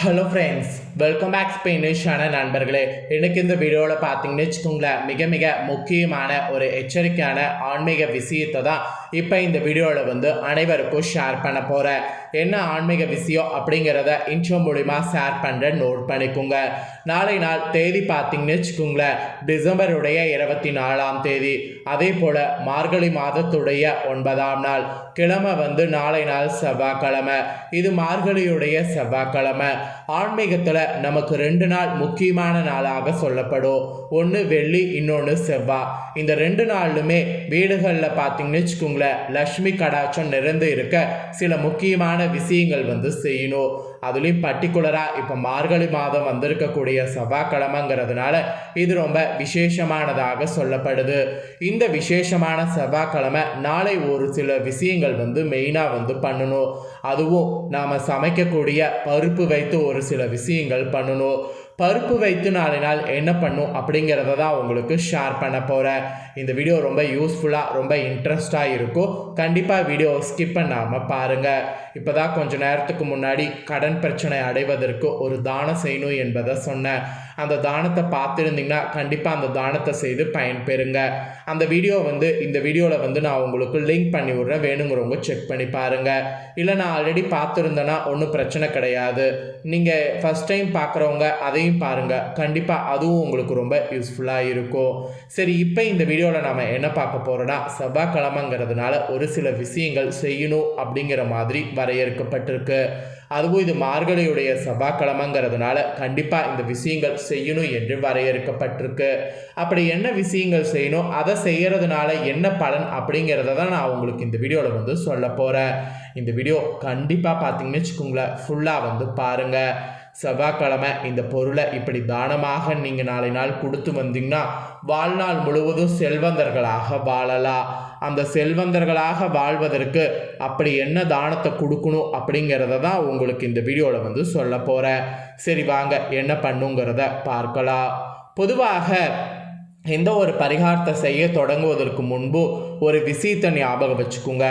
Hello friends welcome back ஸ்பெயினிஷான நண்பர்களே. எனக்கு இந்த வீடியோவில் பார்த்தீங்கன்னு வச்சுக்கோங்களேன் மிக மிக முக்கியமான ஒரு எச்சரிக்கையான ஆன்மீக விஷயத்தை தான் இப்போ இந்த வீடியோவில் வந்து அனைவருக்கும் ஷேர் பண்ண போகிறேன் என்ன ஆன்மீக விஷயம் அப்படிங்கிறத இன்ஷோ மூலிமா ஷேர் பண்ணுறேன் நோட் பண்ணிக்கோங்க. நாளை நாள் தேதி பார்த்தீங்கன்னு வச்சுக்கோங்களேன். டிசம்பருடைய இருபத்தி நாலாம் தேதி. அதே போல் மார்கழி மாதத்துடைய ஒன்பதாம் நாள். கிழமை வந்து நாளை நாள் செவ்வாய்க்கிழமை. இது மார்கழியுடைய செவ்வாய்க்கிழமை. ஆன்மீகத்தில் நமக்கு ரெண்டு நாள் முக்கியமான நாளாக சொல்லப்படும். ஒன்று வெள்ளி இன்னொன்று செவ்வாய் இந்த ரெண்டு நாளுமே வீடுகளில் பார்த்தீங்கன்னு வச்சுக்கோங்களேன் லக்ஷ்மி கடாட்சம் நிறைந்து இருக்க சில முக்கியமான விஷயங்கள் வந்து செய்யணும். அதுலேயும் பர்டிகுலராக இப்போ மார்கழி மாதம் வந்திருக்கக்கூடிய செவ்வாய்க்கிழமைங்கிறதுனால இது ரொம்ப விசேஷமானதாக சொல்லப்படுது. இந்த விசேஷமான செவ்வாய்க்கிழமை நாளை ஒரு சில விஷயங்கள் வந்து மெயினாக வந்து பண்ணணும். அதுவும் நாம் சமைக்கக்கூடிய பருப்பு வைத்து ஒரு சில விஷயங்கள் பண்ணணும். பருப்பு வைத்து நாளை நாள் என்ன பண்ணும் அப்படிங்கிறத தான் உங்களுக்கு ஷேர் பண்ண போகிறேன் இந்த வீடியோ ரொம்ப யூஸ்ஃபுல்லாக ரொம்ப இன்ட்ரெஸ்டாக இருக்கும். கண்டிப்பாக வீடியோ ஸ்கிப் பண்ணாமல் பாருங்கள் இப்போ தான் கொஞ்ச நேரத்துக்கு முன்னாடி கடன் பிரச்சனை அடைவதற்கு ஒரு தானம் செய்யணும் என்பதை சொன்னேன். அந்த தானத்தை பார்த்துருந்தீங்கன்னா கண்டிப்பாக அந்த தானத்தை செய்து பயன்பெறுங்க. அந்த வீடியோ வந்து இந்த வீடியோவில் வந்து நான் உங்களுக்கு லிங்க் பண்ணி விட்றேன். வேணுங்கிறவங்க செக் பண்ணி பாருங்கள் இல்லை நான் ஆல்ரெடி பார்த்துருந்தேன்னா ஒன்றும் பிரச்சனை கிடையாது. நீங்கள் ஃபஸ்ட் டைம் பார்க்குறவங்க அதையும் பாருங்கள் கண்டிப்பாக அதுவும் உங்களுக்கு ரொம்ப யூஸ்ஃபுல்லாக இருக்கும். சரி இப்போ இந்த வீடியோ வீடியோவில் நம்ம என்ன பார்க்க போகிறோன்னா செவ்வாய்க்கிழமைங்கிறதுனால ஒரு சில விஷயங்கள் செய்யணும் அப்படிங்கிற மாதிரி வரையறுக்கப்பட்டிருக்கு. அதுவும் இது மார்கழியுடைய செவ்வாய்க்கிழமைங்கிறதுனால கண்டிப்பாக இந்த விஷயங்கள் செய்யணும் என்று வரையறுக்கப்பட்டிருக்கு. அப்படி என்ன விஷயங்கள் செய்யணும் அதை செய்கிறதுனால என்ன பலன் அப்படிங்கிறத தான் நான் உங்களுக்கு இந்த வீடியோவில் வந்து சொல்ல போகிறேன் இந்த வீடியோ கண்டிப்பாக பார்த்தீங்கன்னு வச்சுக்கோங்களேன் ஃபுல்லாக வந்து பாருங்கள் செவ்வாய்க்கிழமை இந்த பொருளை இப்படி தானமாக நீங்கள் நாளை நாள் கொடுத்து வந்தீங்கன்னா வாழ்நாள் முழுவதும் செல்வந்தர்களாக வாழலாம். அந்த செல்வந்தர்களாக வாழ்வதற்கு அப்படி என்ன தானத்தை கொடுக்கணும் அப்படிங்கிறத தான் உங்களுக்கு இந்த வீடியோவில் வந்து சொல்ல போகிறேன் சரி வாங்க என்ன பண்ணுங்கிறத பார்க்கலாம். பொதுவாக எந்த ஒரு பரிகாரத்தை செய்ய தொடங்குவதற்கு முன்பு ஒரு விஷயத்தை ஞாபகம் வச்சுக்கோங்க.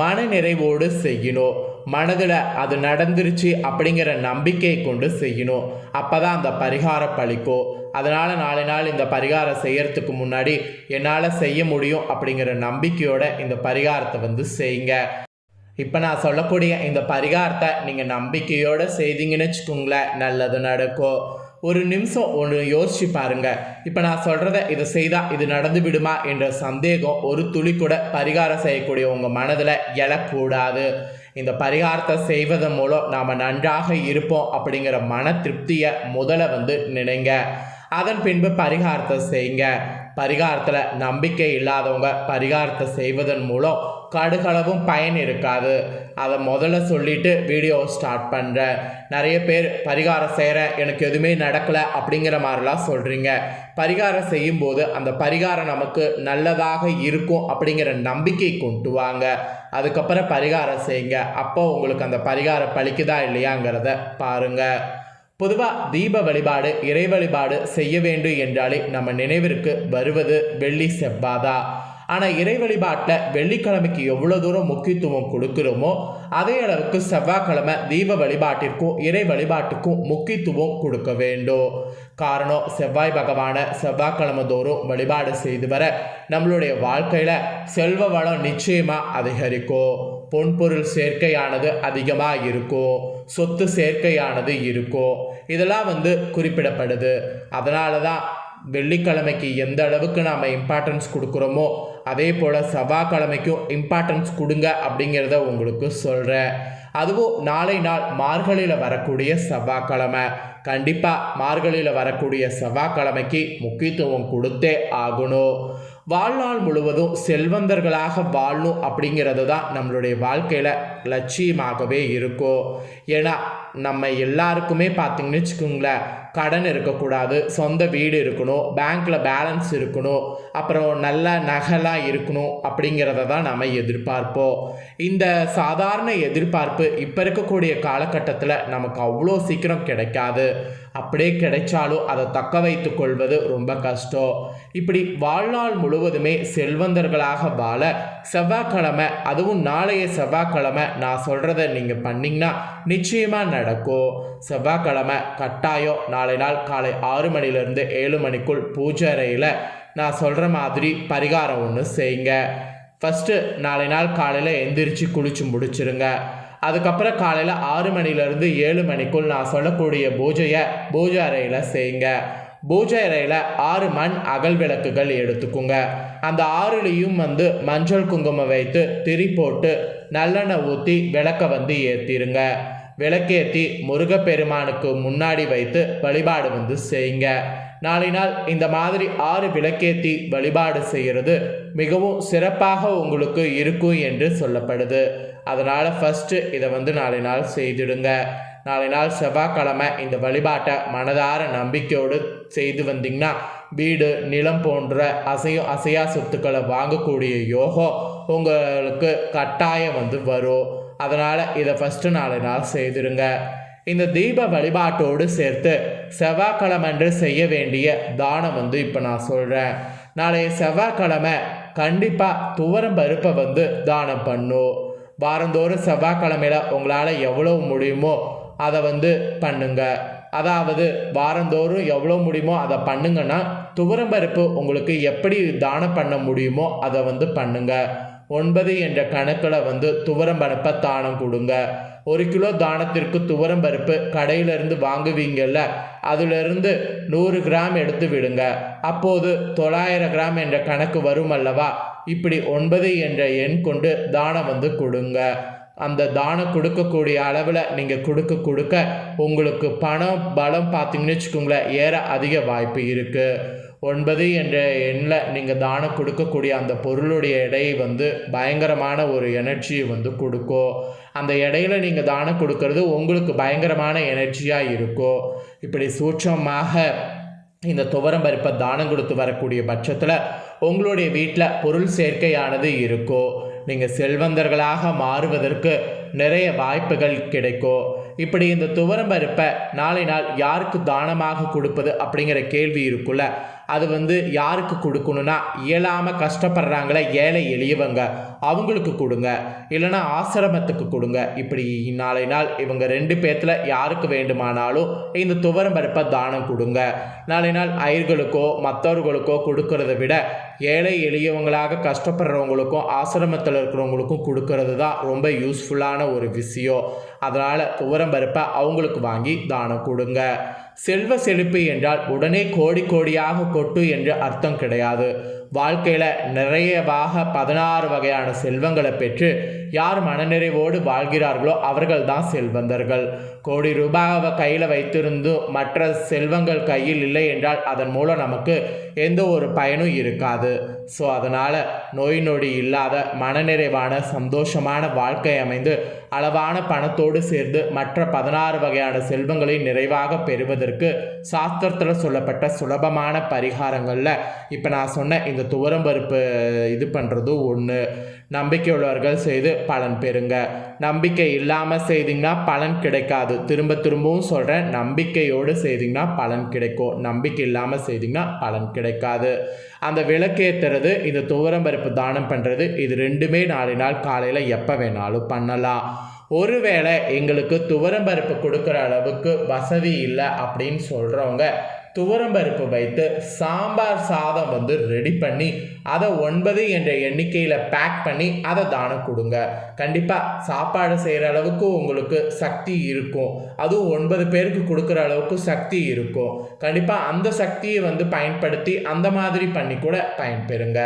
மன நிறைவோடு செய்யணும். மனதில் அது நடந்துருச்சு அப்படிங்கிற நம்பிக்கை கொண்டு செய்யணும். அப்போ தான் அந்த பரிகாரம் பழிக்கும். அதனால் நாலு நாள் இந்த பரிகாரம் செய்யறதுக்கு முன்னாடி என்னால் செய்ய முடியும் அப்படிங்கிற நம்பிக்கையோட இந்த பரிகாரத்தை வந்து செய்யுங்க. இப்போ நான் சொல்லக்கூடிய இந்த பரிகாரத்தை நீங்கள் நம்பிக்கையோடு செய்தீங்கன்னு வச்சுக்கோங்களேன். நல்லது நடக்கும். ஒரு நிமிஷம் ஒன்று யோசிச்சு பாருங்க. இப்போ நான் சொல்கிறத இதை செய்தால் இது நடந்து விடுமா என்ற சந்தேகம் ஒரு துளி கூட பரிகாரம் செய்யக்கூடிய உங்கள் மனதில் எழக்கூடாது. இந்த பரிகாரத்தை செய்வதன் மூலம் நாம் நன்றாக இருப்போம் அப்படிங்கிற மன திருப்தியை முதல்ல வந்து நினைங்க. அதன் பின்பு பரிகாரத்தை செய்யுங்க. பரிகாரத்தில் நம்பிக்கை இல்லாதவங்க பரிகாரத்தை செய்வதன் மூலம் கடுகளவும் பயன் இருக்காது. அதை முதல்ல சொல்லிட்டு வீடியோ ஸ்டார்ட் பண்ணுறேன் நிறைய பேர் பரிகாரம் செய்கிறேன் எனக்கு எதுவுமே நடக்கலை அப்படிங்கிற மாதிரிலாம் சொல்கிறீங்க பரிகாரம் செய்யும்போது அந்த பரிகாரம் நமக்கு நல்லதாக இருக்கும் அப்படிங்கிற நம்பிக்கை கொண்டு வாங்க. அதுக்கப்புறம் பரிகாரம் செய்யுங்க. அப்போ உங்களுக்கு அந்த பரிகாரம் பழிக்குதா இல்லையாங்கிறத பாருங்கள் பொதுவாக தீப வழிபாடு இறை வழிபாடு செய்ய வேண்டும் என்றாலே நம்ம நினைவிற்கு வருவது வெள்ளி செவ்வாதா. ஆனால் இறை வழிபாட்டில் வெள்ளிக்கிழமைக்கு எவ்வளோ தூரம் முக்கியத்துவம் கொடுக்குறோமோ அதே அளவுக்கு செவ்வாய்க்கிழமை தீப வழிபாட்டிற்கும் இறை வழிபாட்டுக்கும் முக்கியத்துவம் கொடுக்க வேண்டும். காரணம் செவ்வாய் பகவானை செவ்வாய்க்கிழமை தோறும் வழிபாடு செய்து வர நம்மளுடைய வாழ்க்கையில் செல்வ வளம் நிச்சயமாக அதிகரிக்கும். பொன்பொருள் சேர்க்கையானது அதிகமாக இருக்கும் சொத்து சேர்க்கையானது இருக்கும் இதெல்லாம் வந்து குறிப்பிடப்படுது. அதனால தான் வெள்ளிக்கிழமைக்கு எந்த அளவுக்கு நாம் இம்பார்ட்டன்ஸ் கொடுக்குறோமோ அதே போல் செவ்வாய்க்கிழமைக்கும் இம்பார்ட்டன்ஸ் கொடுங்க அப்படிங்கிறத உங்களுக்கு சொல்கிறேன் அதுவும் நாளை நாள் மார்கழியில் வரக்கூடிய செவ்வாய்க்கிழமை. கண்டிப்பாக மார்கழியில் வரக்கூடிய செவ்வாய்க்கிழமைக்கு முக்கியத்துவம் கொடுத்தே ஆகணும். வாழ்நாள் முழுவதும் செல்வந்தர்களாக வாழணும் அப்படிங்கிறது தான் நம்மளுடைய வாழ்க்கையில் லட்சியமாகவே இருக்கும் ஏன்னா நம்ம எல்லாருக்குமே பார்த்தீங்கன்னு வச்சுக்கோங்களேன் கடன் இருக்கக்கூடாது சொந்த வீடு இருக்கணும் பேங்க்கில் பேலன்ஸ் இருக்கணும் அப்புறம் நல்ல நகைலாம் இருக்கணும் அப்படிங்கிறத தான் நம்ம எதிர்பார்ப்போம். இந்த சாதாரண எதிர்பார்ப்பு இப்போ இருக்கக்கூடிய காலகட்டத்தில் நமக்கு அவ்வளோ சீக்கிரம் கிடைக்காது. அப்படியே கிடைச்சாலும் அதை தக்க வைத்து கொள்வது ரொம்ப கஷ்டம். இப்படி வாழ்நாள் முழுவதுமே செல்வந்தர்களாக வாழ செவ்வாய்க்கிழமை அதுவும் நாளைய செவ்வாய்க்கிழமை நான் சொல்கிறத நீங்கள் பண்ணிங்கன்னா நிச்சயமாக நடக்கும். செவ்வாய்க்கிழமை கட்டாயம் நாளை நாள் காலை ஆறு மணிலேருந்து ஏழு மணிக்குள் பூஜை அறையில் நான் சொல்கிற மாதிரி பரிகாரம் ஒன்று செய்யுங்க. ஃபஸ்ட்டு நாளை நாள் காலையில் எந்திரிச்சு குளிச்சு முடிச்சிருங்க. அதுக்கப்புறம் காலையில் ஆறு மணிலேருந்து ஏழு மணிக்குள் நான் சொல்லக்கூடிய பூஜையை பூஜை அறையில் செய்யுங்க. பூஜை அறையில் ஆறு மண் அகல் விளக்குகள் எடுத்துக்குங்க. அந்த ஆறுலேயும் வந்து மஞ்சள் குங்குமம் வைத்து திரி போட்டு நல்லெண்ணெய் ஊற்றி விளக்க வந்து ஏற்றிருங்க விளக்கேற்றி முருகப்பெருமானுக்கு முன்னாடி வைத்து வழிபாடு வந்து செய்யுங்க. நாளை நாள் இந்த மாதிரி ஆறு விளக்கேற்றி வழிபாடு செய்கிறது மிகவும் சிறப்பாக உங்களுக்கு இருக்கும் என்று சொல்லப்படுது. அதனால் ஃபஸ்ட்டு இதை வந்து நாளை நாள் செய்திடுங்க. நாளை நாள் செவ்வாய்க்கிழமை இந்த வழிபாட்டை மனதார நம்பிக்கையோடு செய்து வந்தீங்கன்னா வீடு நிலம் போன்ற அசையும் அசையா சொத்துக்களை வாங்கக்கூடிய யோகம் உங்களுக்கு கட்டாயம் வந்து வரும். அதனால் இதை ஃபஸ்ட்டு நாளை நாள் செய்திருங்க இந்த தீப வழிபாட்டோடு சேர்த்து செவ்வாய்க்கிழமன்று செய்ய வேண்டிய தானம் வந்து இப்போ நான் சொல்கிறேன் நாளைய செவ்வாய்க்கிழமை கண்டிப்பாக துவரம் பருப்பை வந்து தானம் பண்ணும். வாரந்தோறும் செவ்வாய்க்கிழமையில் உங்களால் எவ்வளோ முடியுமோ அதை வந்து பண்ணுங்கள் அதாவது வாரந்தோறும் எவ்வளோ முடியுமோ அதை பண்ணுங்கன்னா துவரம்பருப்பு உங்களுக்கு எப்படி தானம் பண்ண முடியுமோ அதை வந்து பண்ணுங்க. ஒன்பது என்ற கணக்கில் வந்து துவரம்பருப்பை தானம் கொடுங்க. ஒரு கிலோ தானத்திற்கு துவரம்பருப்பு கடையிலிருந்து வாங்குவீங்கல்ல அதிலிருந்து நூறு கிராம் எடுத்து விடுங்க. அப்போது தொள்ளாயிரம் கிராம் என்ற கணக்கு வரும் அல்லவா? இப்படி ஒன்பது என்ற எண் கொண்டு தானம் வந்து கொடுங்க. அந்த தானம் கொடுக்கக்கூடிய அளவில் நீங்கள் கொடுக்க கொடுக்க உங்களுக்கு பணம் பலம் பார்த்தீங்கன்னு வச்சுக்கோங்களேன் ஏற அதிக வாய்ப்பு இருக்குது ஒன்பது என்ற எண்ணில் நீங்கள் தானம் கொடுக்கக்கூடிய அந்த பொருளுடைய எடையை வந்து பயங்கரமான ஒரு எனர்ஜியை வந்து கொடுக்கும். அந்த இடையில நீங்கள் தானம் கொடுக்கறது உங்களுக்கு பயங்கரமான எனர்ஜியாக இருக்கும். இப்படி சூட்சமாக இந்த துவரம் பருப்பை தானம் கொடுத்து வரக்கூடிய பட்சத்தில் உங்களுடைய வீட்டில் பொருள் சேர்க்கையானது இருக்கும். நீங்கள் செல்வந்தர்களாக மாறுவதற்கு நிறைய வாய்ப்புகள் கிடைக்கும் இப்படி இந்த துவரம் பருப்பை நாளை நாள் யாருக்கு தானமாக கொடுப்பது அப்படிங்கிற கேள்வி இருக்குல்ல. அது வந்து யாருக்கு கொடுக்கணும்னா இயலாமல் கஷ்டப்படுறாங்களே ஏழை எளியவங்க அவங்களுக்கு கொடுங்க. இல்லைன்னா ஆசிரமத்துக்கு கொடுங்க. இப்படி நாளை நாள் இவங்க ரெண்டு பேர்த்தில் யாருக்கு வேண்டுமானாலும் இந்த துவரம் பருப்பை தானம் கொடுங்க. நாளை நாள் ஐயர்களுக்கோ மற்றவர்களுக்கோ கொடுக்கறத விட ஏழை எளியவங்களாக கஷ்டப்படுறவங்களுக்கும் ஆசிரமத்தில் இருக்கிறவங்களுக்கும் கொடுக்கறது தான் ரொம்ப யூஸ்ஃபுல்லான ஒரு விஷயம். அதனால் துவரம்பருப்பை அவங்களுக்கு வாங்கி தானம் கொடுங்க. செல்வ செழிப்பு என்றால் உடனே கோடி கோடியாக கொட்டு என்று அர்த்தம் கிடையாது. வாழ்க்கையில் நிறையவாக பதினாறு வகையான செல்வங்களை பெற்று யார் மனநிறைவோடு வாழ்கிறார்களோ அவர்கள் தான் செல்வந்தர்கள். கோடி ரூபாவை கையில் வைத்திருந்தும் மற்ற செல்வங்கள் கையில் இல்லை என்றால் அதன் மூலம் நமக்கு எந்த ஒரு பயனும் இருக்காது. ஸோ அதனால் நோய் நொடி இல்லாத மனநிறைவான சந்தோஷமான வாழ்க்கை அமைந்து அளவான பணத்தோடு சேர்ந்து மற்ற பதினாறு வகையான செல்வங்களை நிறைவாக பெறுவதற்கு சாஸ்திரத்தில் சொல்லப்பட்ட சுலபமான பரிகாரங்களில் இப்போ நான் சொன்ன இந்த துவரம்பருப்பு இது பண்ணுறதும் ஒன்று நம்பிக்கையுள்ளவர்கள் செய்து பலன் பெறுங்க. நம்பிக்கை இல்லாமல் செய்தீங்கன்னா பலன் கிடைக்காது. திரும்ப திரும்பவும் சொல்கிறேன் நம்பிக்கையோடு செய்தீங்கன்னா பலன் கிடைக்கும். நம்பிக்கை இல்லாமல் செய்தீங்கன்னா பலன் கிடைக்காது. அந்த விளக்கேற்றுறது இந்த துவரம்பருப்பு தானம் பண்ணுறது இது ரெண்டுமே நாலு நாள் காலையில் எப்போ வேணாலும் பண்ணலாம். ஒருவேளை எங்களுக்கு துவரம்பருப்பு கொடுக்குற அளவுக்கு வசதி இல்லை அப்படின்னு சொல்கிறவங்க துவரம்பருப்பு வைத்து சாம்பார் சாதம் வந்து ரெடி பண்ணி அதை ஒன்பது என்ற எண்ணிக்கையில் பேக் பண்ணி அதை தானம் கொடுங்க. கண்டிப்பாக சாப்பாடு செய்கிற அளவுக்கு உங்களுக்கு சக்தி இருக்கும். அதுவும் ஒன்பது பேருக்கு கொடுக்குற அளவுக்கு சக்தி இருக்கும். கண்டிப்பாக அந்த சக்தியை வந்து பயன்படுத்தி அந்த மாதிரி பண்ணி கூட பயன்பெறுங்க.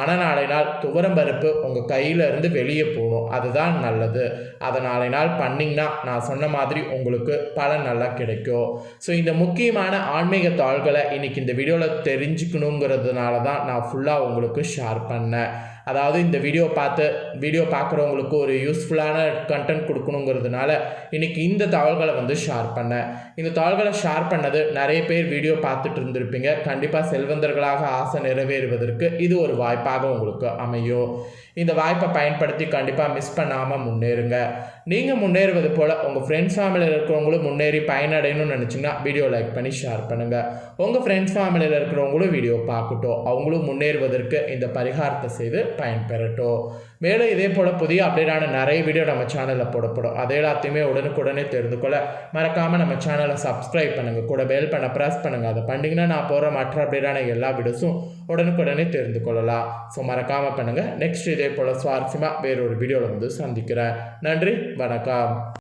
ஆனால் நாளை நாள் துவரம் பருப்பு உங்கள் கையில் இருந்து வெளியே போகணும். அதுதான் நல்லது. அதை நாளை நாள் பண்ணிங்கன்னா நான் சொன்ன மாதிரி உங்களுக்கு பலன் நல்லா கிடைக்கும். ஸோ இந்த முக்கியமான ஆன்மீக தாள்களை இன்றைக்கி இந்த வீடியோவில் தெரிஞ்சுக்கணுங்கிறதுனால தான் நான் ஃபுல்லாக உங்களுக்கு ஷேர் பண்ணேன். அதாவது இந்த வீடியோ பார்த்து வீடியோ பார்க்குறவங்களுக்கு ஒரு யூஸ்ஃபுல்லான கண்டென்ட் கொடுக்கணுங்கிறதுனால இன்றைக்கி இந்த தகவல்களை வந்து ஷேர் பண்ணேன். இந்த தகவல்களை ஷேர் பண்ணது நிறைய பேர் வீடியோ பார்த்துட்டு இருந்திருப்பீங்க. கண்டிப்பாக செல்வந்தர்களாக ஆசை நிறைவேறுவதற்கு இது ஒரு வாய்ப்பாக உங்களுக்கு அமையும். இந்த வாய்ப்பை பயன்படுத்தி கண்டிப்பாக மிஸ் பண்ணாமல் முன்னேறுங்க. நீங்கள் முன்னேறுவது போல் உங்கள் ஃப்ரெண்ட்ஸ் ஃபேமிலியில் இருக்கிறவங்களும் முன்னேறி பயனடையணும்னு நினச்சிங்கன்னா வீடியோ லைக் பண்ணி ஷேர் பண்ணுங்கள் உங்கள் ஃப்ரெண்ட்ஸ் ஃபேமிலியில் இருக்கிறவங்களும் வீடியோ பார்க்கட்டும். அவங்களும் முன்னேறுவதற்கு இந்த பரிகாரத்தை செய்து பயன்பெறட்டும். மேலும் இதே போல் புதிய அப்டேட்டான நிறைய வீடியோ நம்ம சேனலில் போடப்படும். அதே எல்லாத்தையுமே உடனுக்குடனே தெரிந்து கொள்ள மறக்காமல் நம்ம சேனலை சப்ஸ்கிரைப் பண்ணுங்கள் கூட பெல் பண்ண ப்ரெஸ் பண்ணுங்கள் அதை பண்ணிங்கன்னா நான் போகிற மற்ற அப்டேட்டான எல்லா வீடியோஸும் உடனுக்குடனே தெரிந்து கொள்ளலாம். ஸோ மறக்காமல் பண்ணுங்கள் நெக்ஸ்ட் இதே போல் சுவாரஸ்யமாக வேறொரு வீடியோவில் வந்து சந்திக்கிறேன். நன்றி. வணக்கம்.